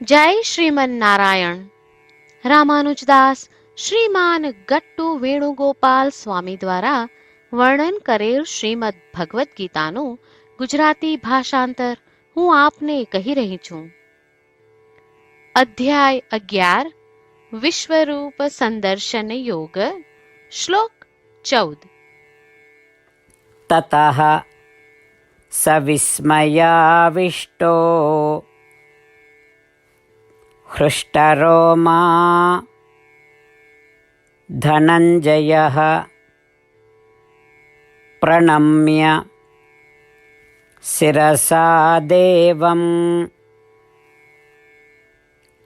જય શ્રીમન નારાયણ રામાનુજદાસ શ્રીમાન ગટ્ટુ વેણુગોપાલ સ્વામી દ્વારા વર્ણન કરેલ શ્રીમદ ભગવદ્ ગીતાનું ગુજરાતી ભાષાંતર હું આપને કહી રહી છું. અધ્યાય અગિયાર, વિશ્વરૂપ સંદર્શન યોગ, શ્લોક ચૌદ. તતઃ સવિસ્મયાવિષ્ટો हृष्टरोमा धनञ्जयः प्रणम्य शिरसा शिरसादेवं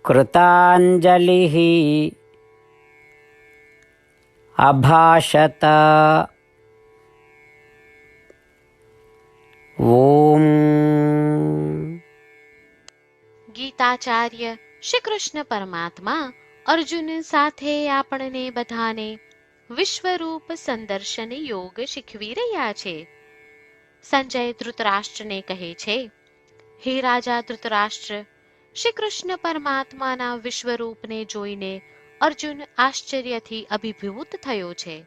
कृताञ्जलिः अभाषत। ॐ। गीताचार्य શ્રી કૃષ્ણ પરમાત્મા અર્જુન સાથે આપણને બધાને વિશ્વરૂપ સંદર્શન યોગ શીખવી રહ્યા છે. સંજય ધૃતરાષ્ટ્રને કહે છે, હે રાજા ધૃતરાષ્ટ્ર શ્રી કૃષ્ણ પરમાત્માના વિશ્વરૂપને જોઈને અર્જુન આશ્ચર્યથી અભિભૂત થયો છે.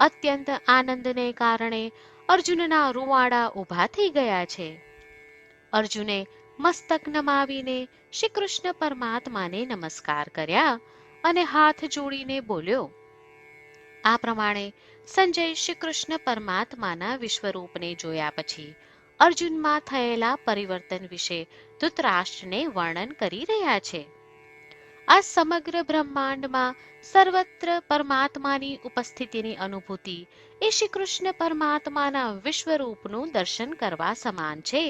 અત્યંત આનંદને કારણે અર્જુનના રૂવાડા ઊભા થઈ ગયા છે. અર્જુને મસ્તક નમાવીને શ્રી કૃષ્ણ પરમાત્માને નમસ્કાર કર્યા અને હાથ જોડીને બોલ્યો, આ પ્રમાણે સંજય શ્રી કૃષ્ણ પરમાત્માના વિશ્વરૂપને જોયા પછી અર્જુનમાં થયેલા પરિવર્તન વિશે ધૃતરાષ્ટ્રને વર્ણન કરી રહ્યા છે. આ સમગ્ર બ્રહ્માંડમાં સર્વત્ર પરમાત્માની ઉપસ્થિતિની અનુભૂતિ એ શ્રી કૃષ્ણ પરમાત્માના વિશ્વરૂપનું દર્શન કરવા સમાન છે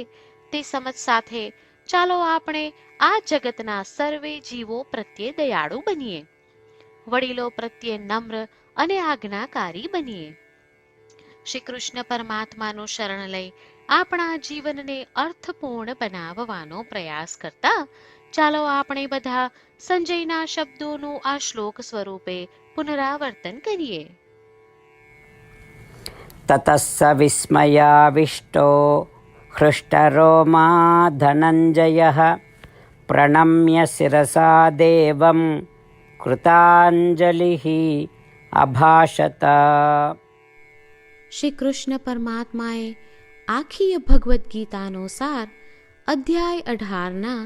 તે સમજ સાથે ચાલો આપણે આ જગતના સર્વે જીવો પ્રત્યે દયાળુ બનીએ. વડીલો પ્રત્યે નમ્ર અને આજ્ઞાકારી બનીએ. શ્રી કૃષ્ણ પરમાત્માનું શરણ લઈ આપણા જીવનને અર્થપૂર્ણ બનાવવાનો પ્રયાસ કરતા ચાલો આપણે બધા સંજયના શબ્દોનું આ શ્લોક સ્વરૂપે પુનરાવર્તન કરીએ. તતસ્સ વિસ્મયાવિષ્ટો हृष्टरोमा धनञ्जयः प्रणम्य शिरसा देवं कृताञ्जलिः अभाषत શ્રી કૃષ્ણ પરમાત્માએ આખી ભગવદ્ ગીતાનો સાર અધ્યાય અઢારના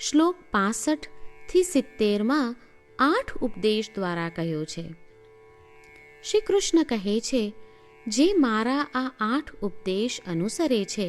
શ્લોક પાસઠ થી સિત્તેરમાં આઠ ઉપદેશ દ્વારા કહ્યો છે શ્રી કૃષ્ણ કહે છે જે મારા આ આઠ ઉપદેશ અનુસરે છે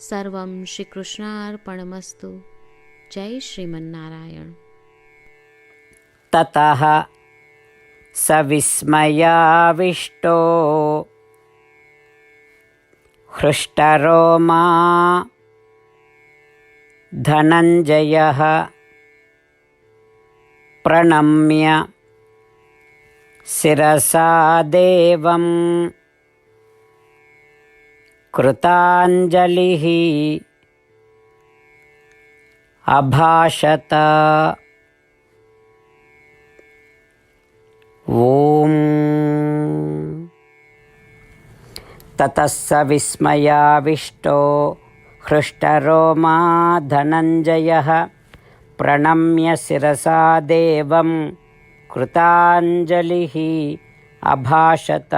सर्वं श्रीकृष्णार्पणमस्तु। जय श्रीमन्नारायण। ततः सविस्मयाविष्टो हृष्टरोमा धनञ्जयः प्रणम्य शिरसा देवम् कृताञ्जलिः अभाषत ॐ ततः स विस्मयाविष्टो हृष्टरोमा धनञ्जयः प्रणम्य शिरसा देवं कृताञ्जलिः अभाषत